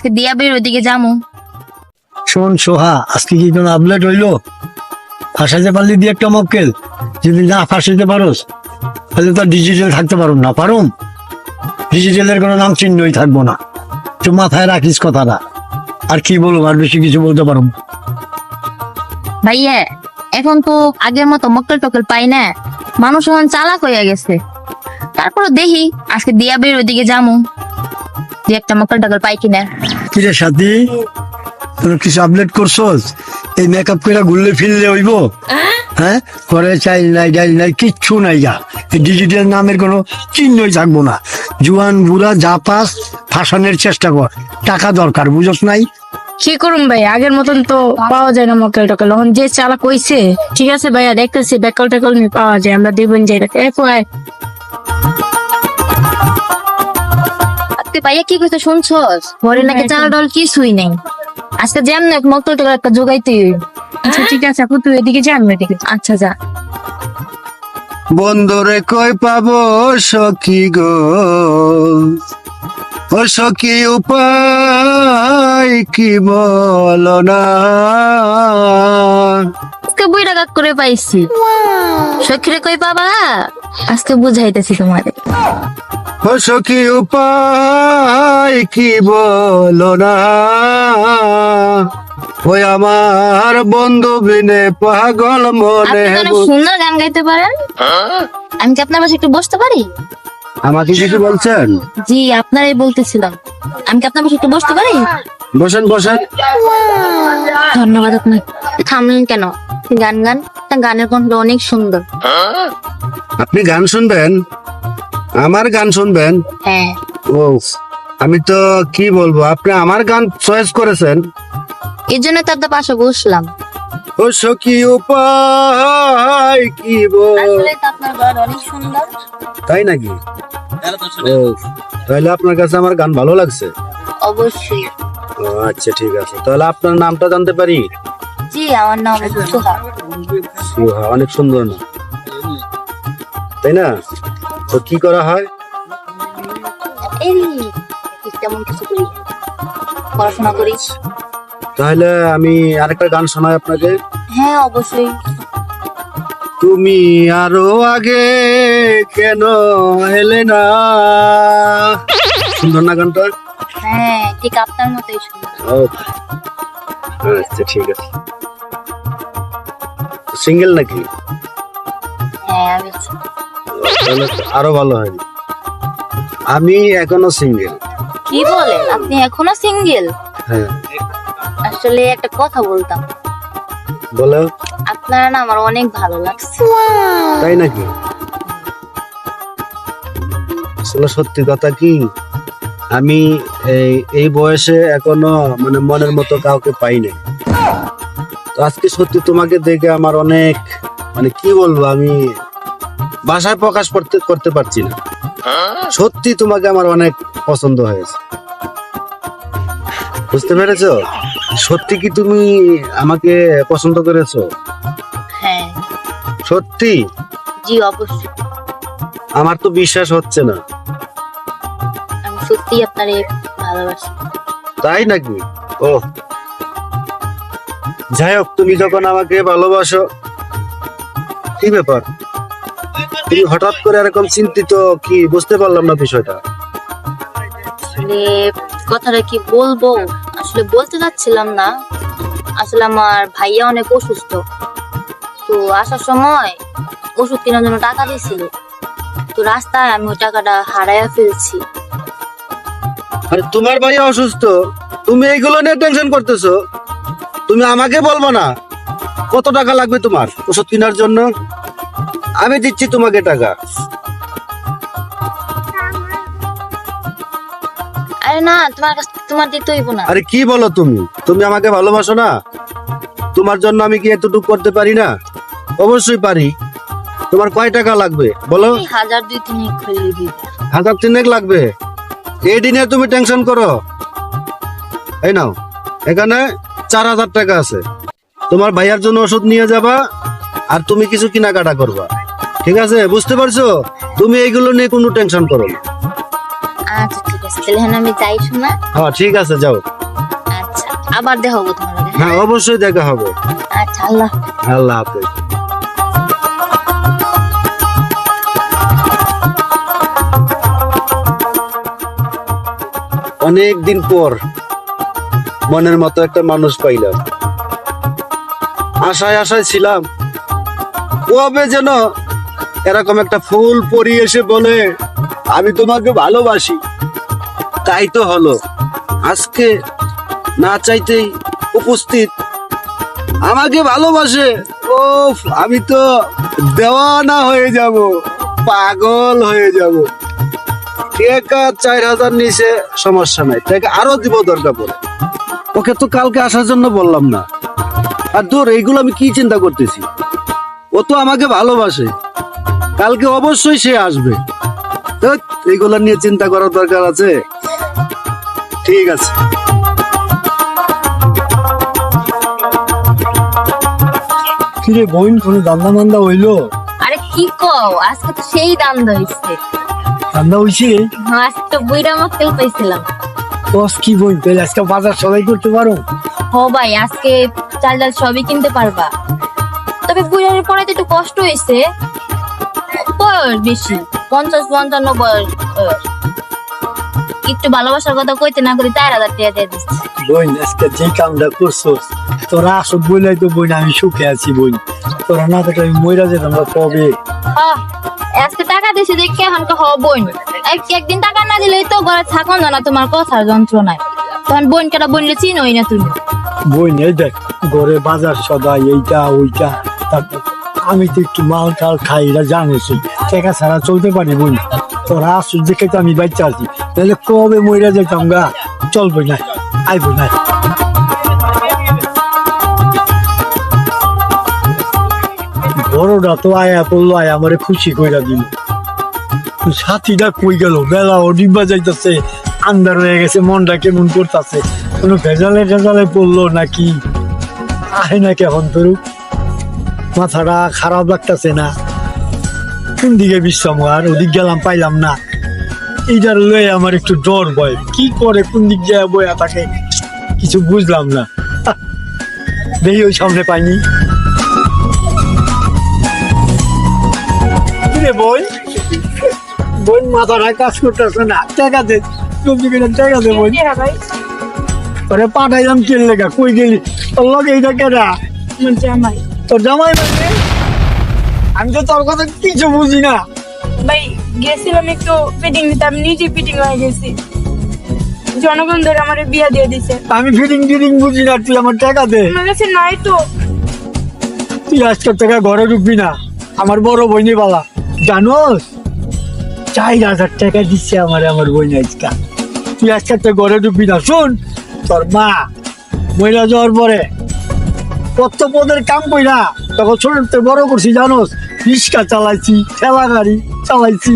আজকে দিয়া বের ওইদিকে যামু। শোন সোহা আজকে কি কোনো আপডেট হইল? ফাঁসাইতে পারলি দিয়ে একটা মক্কেল। যদি না ফাঁসাইতে পারোস তাহলে তো ডিজিটাল থাকতে পারুম না পারুম? ডিজিটালের কোনো নাম চিহ্নই থাকব না। তুই মাথায় রাখিস কথাটা। আর কি বলব আর বেশি কিছু বলতে পারুম ভাইয়া এখন তো আগের মতো মক্কেল টক্কেল পাই না। মানুষ এখন চালাক হয়ে গেছে। তারপর দেখি আজকে দিয়া বের ওইদিকে যামু। যে একটা মক্কেল টক্কেল পাই কিনা। কিরে সাথী তোর কিছু আপডেট করছস? এই মেকআপ করে ঘুরলে ফিরলে হইব? হ্যাঁ? ঘরে চাইল নাই ডাইল নাই কিচ্ছু নাই যা। ডিজিটাল নামের কোনো চিহ্নই থাকব না। জুয়ান বুড়া যা পাস ফাঁসানোর চেষ্টা কর। টাকা দরকার বুঝস নাই? কি করুম ভাই? আগের মতন তো পাওয়া যায় না মক্কেল টকেল এখন যে চালাক কইছে ঠিক আছে ভাইয়া দেখতেছি বেকল টেকল পাওয়া যায় আমরা দিবেন যাই। এ আজকে ভাইয়া কি কইতে শুনছস? ঘরে নাকি চাল ডাল কিছুই নেই। আজকে মক্কেল টক্কেল একটা জোগাইতে আচ্ছা ঠিক আছে আপু তুই এদিকে যা আমি এদিকে আচ্ছা যা। বন্ধুরে কই পাবো সখী গো? ও সখী উপায় কি বলো না? আজকে কাক করে পাইছি। সখীরে কই পাবা? আজকে বুঝাইতেছি তোমারে। ও সখী উপায় কি বলো না? ওই আমার বন্ধু বিনে পাগল মনে সুন্দর গান গাইতে পারেন? আমি কি আপনার পাশে একটু বসতে পারি? আমাকে কিছু বলছেন? জি আপনারই বলতেছিলাম। আমি কি আপনার পাশে একটু বসতে পারি? বসেন বসেন। ধন্যবাদ আপনাকে। থামলেন কেন? গান গান? গানের কণ্ঠ অনেক সুন্দর। আপনি গান শুনবেন? আমার গান শুনবেন? হ্যাঁ। ও আমি তো কি বলব আপনি আমার গান চয়েস করেছেন। এই জন্য তো আপনার পাশে বসলাম। ও সখী উপায় কি বল? আপনার গান অনেক সুন্দর। তাই নাকি? ও তাহলে আপনার কাছে আমার গান ভালো লাগছে? অবশ্যই। আচ্ছা ঠিক আছে। তাহলে আপনার নামটা জানতে পারি? জি আমার নাম সোহা। সুহা অনেক সুন্দর না তাই না? তো কি করা হয়? এই তেমন কিছু করি পড়াশোনা করি। তাহলে আমি আরেকটা গান শোনাই আপনাকে। হ্যাঁ অবশ্যই। তুমি আরও আগে কেন এলে না? সুন্দর না গানটা? হ্যাঁ ঠিক আপনার মতোই সুন্দর। ও আচ্ছা ঠিক আছে। সিঙ্গেল নাকি? হ্যাঁ আমি তাহলে আরও ভালো হয়। আমি এখনও সিঙ্গেল কি বলেন? আপনি এখনও সিঙ্গেল হ্যাঁ। আসলে একটা কথা বলতাম। বলো। আপনারা না আমার অনেক ভালো লাগছে। তাই নাকি? আসলে সত্যি কথা কি? আমি এই এই বয়সে এখনও মানে মনের মতো কাউকে পাই নাই। তো আজকে সত্যি তোমাকে দেখে আমার অনেক মানে কি বলব আমি? ভাষায় প্রকাশ করতে করতে পারছি না। সত্যি তোমাকে আমার অনেক পছন্দ হয়েছে। বুঝতে পেরেছ? সত্যি কি তুমি আমাকে পছন্দ করেছ? হ্যাঁ। সত্যি? জি অবশ্যই। আমার তো বিশ্বাস হচ্ছে না। আমি সত্যি আপনারে ভালোবাসি। তাই নাকি? ও যাই হোক তুমি যখন আমাকে ভালোবাসো কি ব্যাপার? তুমি হঠাৎ করে এরকম চিন্তিত কি বুঝতে পারলাম না বিষয়টা। আসলে কথাটা কি বলব? আসলে বলতে চাচ্ছিলাম না। আসলে আমার ভাইয়া অনেক অসুস্থ। তো আসার সময় ওষুধ কেনার জন্য টাকা দিয়েছিল। তো রাস্তায় আমি ওই টাকাটা হারাইয়া ফেলছি। আরে তোমার ভাই অসুস্থ? তুমি এইগুলো নিয়ে টেনশন করতেছো? তুমি আমাকে বলব না? কত টাকা লাগবে তোমার ওষুধ কেনার জন্য? আমি দিচ্ছি তোমাকে টাকা। আরে না তোমার কাছে তোমার দিতে হইব না। আরে কি বলো তুমি? তুমি আমাকে ভালোবাসো না? তোমার জন্য আমি কি এতটুকু করতে পারি না? অবশ্যই পারি। তোমার কয় টাকা লাগবে? বলো। হাজার দুই তিন খুলে হাজার তিনেক লাগবে? এই দিনে তুমি টেনশন করো। এই নাও এখানে চার হাজার টাকা আছে। তোমার ভাইয়ার জন্য ওষুধ নিয়ে যাবা আর তুমি কিছু কেনাকাটা করবা। ঠিক আছে বুঝতে পারছ? তুমি এইগুলো নিয়ে কোনো টেনশন করো না। আচ্ছা ঠিক আছে। তাহলে হ্যাঁ আমি যাই শোনা। হ্যাঁ ঠিক আছে যাও। আচ্ছা আবার দেখা হব তোমার লগে, হ্যাঁ? হ্যাঁ অবশ্যই দেখা হবে। আচ্ছা আল্লাহ হাফেজ। আল্লাহ হাফেজ। অনেক দিন পর মনের মতো একটা মানুষ পাইলাম। আশায় আশায় ছিলাম কবে যেন এরকম একটা ফুল পরি এসে বলে আমি তোমাকে ভালোবাসি। তাই তো হলো। আজকে না চাইতেই উপস্থিত। আমাকে ভালোবাসে। ও আমি তো দেওয়ানা হয়ে যাব, পাগল হয়ে যাব। টাকা চার হাজার নিচে সমস্যা নাই। টাকা আরও দিব দরকার পড়ে। ওকে তো কালকে আসার জন্য বললাম না। আর তোর এইগুলো আমি কি চিন্তা করতেছি? ও তো আমাকে ভালোবাসে। কালকে অবশ্যই সে আসবে। এইগুলা নিয়ে চিন্তা করার দরকার আছে? ঠিক আছে। কিরে বোন কোনো দান্দা মান্দা হইল? আরে কি কও আজকে তো সেই দাম ধরছে দান্দা হইছে? হ্যাঁ আজকে তো বুইরা মক্কেল পাইছিলাম। বস কি তাহলে আজকে বাজার সবাই করতে পারো? হো ভাই আজকে চাল ডাল সবই কিনতে পারবা। তবে বুইরার পড়াতে একটু কষ্ট হয়েছে বয়স বেশি পঞ্চাশ পঞ্চান্ন বয়স বয়স। একটু ভালোবাসার কথা কইতে না করি চার হাজার টাকা দিয়ে দিচ্ছে। বোন আজকে যে কামটা করছোস তোরা আসব বইলাই তো বোন আমি সুখে আছি বোন। তোরা না থাকলে আমি মইরা যেতাম না কবে? আজকে টাকা দিছে দেখে এখন তো হবই এক- একদিন টাকা না দিলেই তো ঘরে থাকুন না তোমার কথার যন্ত্রণায়। তখন বোন কেটা বললে চিনোই না তুমি। বোন এই দেখ ঘরে বাজার সদাই এইটা ওইটা তারপর আমি তো একটু মাল টাল খাই এটা জানিসই টাকা ছাড়া চলতে পারি বোন তোরা আসুস দেখে তো আমি বাচ্চা আছি। তাহলে কবে মইরা যেতাম গা? চলবো না আইবো না বড়টা তো আয়া পড়ল, আয়া আমারে খুশি কইরা দিল। সাথীটা কই গেল? বেলা ও ডিব্বা যাইতেছে আন্দার হয়ে গেছে, মনটা কেমন করতেছে। কোনো ভেজালে ভেজালে পড়ল নাকি? আহে না কেমন তরু? মাথাটা খারাপ লাগতেছে না। কোন দিকে বিশ্রাম আর ওদিক গেলাম পাইলাম না। এইটার লয়ে আমার একটু ডর ভয়। কি করে কোন দিক যায় বয়া তাকে কিছু বুঝলাম না। দেখি ওই সামনে পাইনি। কিরে বই বোন মাথাটা কাজ করতেছে না। টাকা দে কিনে টাকা দে বোন। ওরে পাঠাইলাম কেন লেখা কই গেলি? লগে এইটা আমার জামাই। তোর জামাই মানে আমি তো তোর কথা কিছু বুঝি না। ভাই গেছিলাম একটু ফিটিং দিতে আমি নিজে ফিটিং হয়ে গেছি। জনগণ ধরে আমার বিয়া দিয়ে দিছে। আমি ফিটিং টিটিং বুঝি না তুই আমার টাকা দে। আমার কাছে নাই তো। তুই আজকের টাকা ঘরে ঢুকবি না। আমার বড় বইনি বালা জানোস? চার হাজার টাকা দিচ্ছে আমার আমার বইনি আজকা। তুই আজকের থেকে ঘরে ঢুকবি না শোন। তোর মা মহিলা যাওয়ার পরে কত পদের কাম না তখন ছোট বড় করছি জানোস? রিক্সা চালাইছি ঠেলা গাড়ি চালাইছি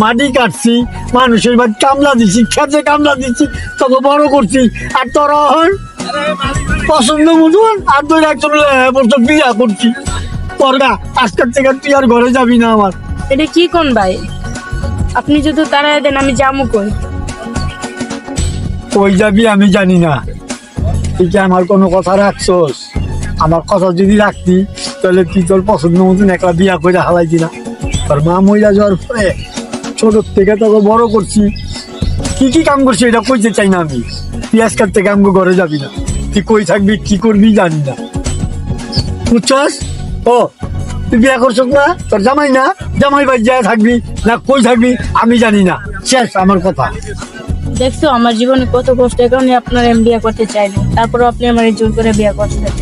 মাটি কাটছি মানুষের বাড়ি কামলা দিছি খেতে কামলা দিচ্ছি তত বড় করছি। আর তোর পছন্দ মতন আর তোর একজন বছর বিয়া করছি। পরগা আজকের থেকে তুই আর ঘরে যাবি না আমার। এটা কি কোন ভাই? আপনি যদি তারা দেন আমি জামু কই? কই যাবি আমি জানি না। তুই কি আমার কোনো কথা রাখছোস? আমার কথা যদি রাখতি, তাহলে তুই তোর পছন্দ মতন একলা বিয়া করে হালাইতি না। তোর মা মহিলা যাওয়ার পরে ছোট থেকে তোকে বড় করছি। কি কি কাম করছি এটা কইতে চাই না আমি। তুই আজকের থেকে ঘরে যাবি না। তুই কই থাকবি, কি করবি জানি না। বুঝছস? ও, তুই বিয়া করছস না? তোর জামাই না? জামাই বাড়ি যায় থাকবি না কই থাকবি আমি জানি না। শেষ, আমার কথা। দেখছ, আমার জীবনে কত কষ্ট কারণে আপনার আমি বিয়ে করতে চাইনি তারপরে আপনি আমার জোর করে বিয়ে করছেন।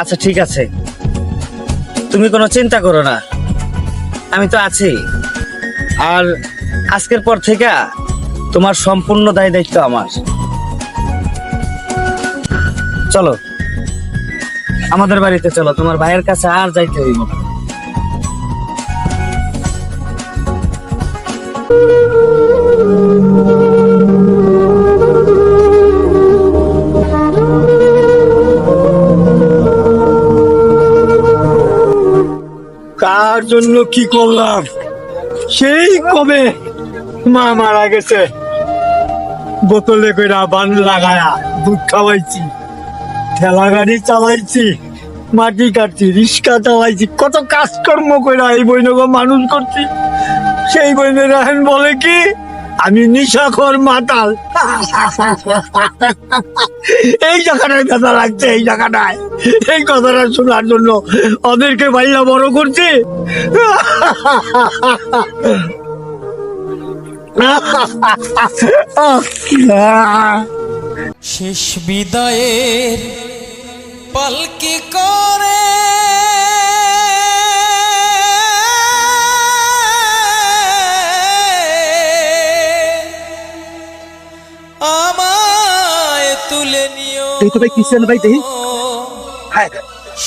আচ্ছা ঠিক আছে। তুমি কোনো চিন্তা করো না। আমি তো আছি। আর আজকের পর থেকে তোমার সম্পূর্ণ দায় দায়িত্ব আমার। চলো, আমাদের বাড়িতে চলো। তোমার ভাইয়ের কাছে আর যাইতে হইব না। কার জন্য কি করলাম? সেই কবে মা মারা গেছে। বোতলে কইরা বান লাগায়া দুধ খাওয়াইছি, ঠেলা গাড়ি চালাইছি, মাটি কাটছি, রিক্সা চালাইছি, কত কাজকর্ম কইরা এই বৈনগ মানুষ করছি। সেই বইনে রাখেন বলে কি? আমি নিশাখর মাতাল। এই জায়গাটায় ব্যথা লাগছে, এই জায়গাটায়। এই কথাটা শোনার জন্য ওদেরকে ভাইয়া বড় করছি। শেষ বিদায়ের পালকি করে। তুলে নিও। এই তো ভাই কিসেন ভাই দেখি হ্যাঁ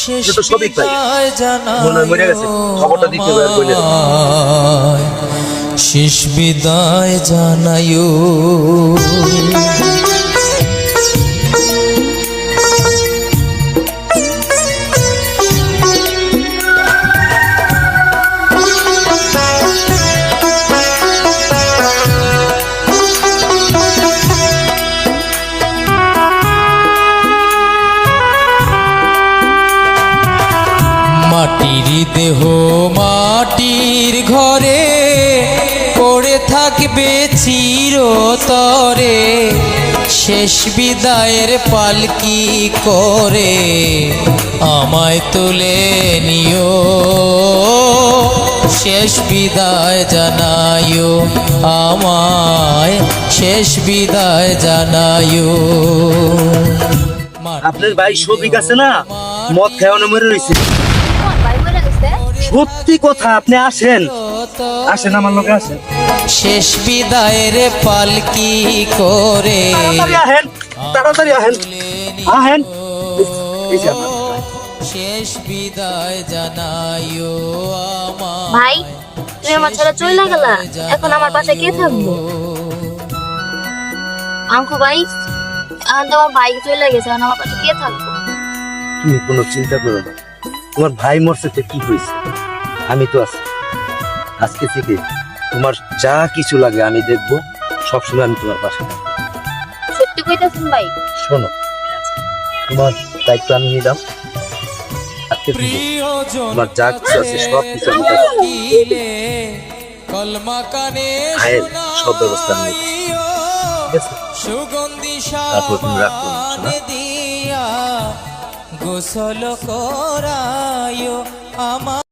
শেষ তো সবিক ভাই। বিদায় জানায় মনে মরে গেছে। খবরটা দিতে হবে বলে শেষ বিদায় জানায়ো শেষ বিদায়ের পালকি করে আমায় তুলে নিও। শেষ বিদায় জানায়ো আমায় শেষ বিদায় জানায়ো আপনার ভাই সবিক আছে না? মদ খাওয়ানো মরে রয়েছে সত্যি কথা আপনি আসেন। আসেন আমার লোকে আসেন। শেষ বিদায়ের পালকি করে তাড়াতাড়ি আহেন তাড়াতাড়ি আহেন। আহেন। শেষ বিদায় জানাইও আমার ভাই তুমি আমার ছেড়ে চলে গেলা? এখন আমার পাশে কে থাকব? আঙ্কু ভাই এখন তো আমার ভাই চলে গেছে এখন আমার পাশে কে থাকব? তুমি কোনো চিন্তা করো না। তোমার ভাই মরছে কি হয়েছে? আমি তো আছি। আজকে থেকে তোমার যা কিছু লাগে আমি দেখব সবসময় আমি তোমার পাশে সত্যি কইতাছেন ভাই শোনো তোমার দায়িত্ব আমি নিলাম আজকে থেকে তোমার যা কিছু আছে সব কিছু আমি দেখব। কলমা কানে ভাইয়ের সব ব্যবস্থা আমি নেব। ঠিক আছে? সুগন্ধি তারপর তুমি রাখো, দিয়া গোসল করায়ো আমার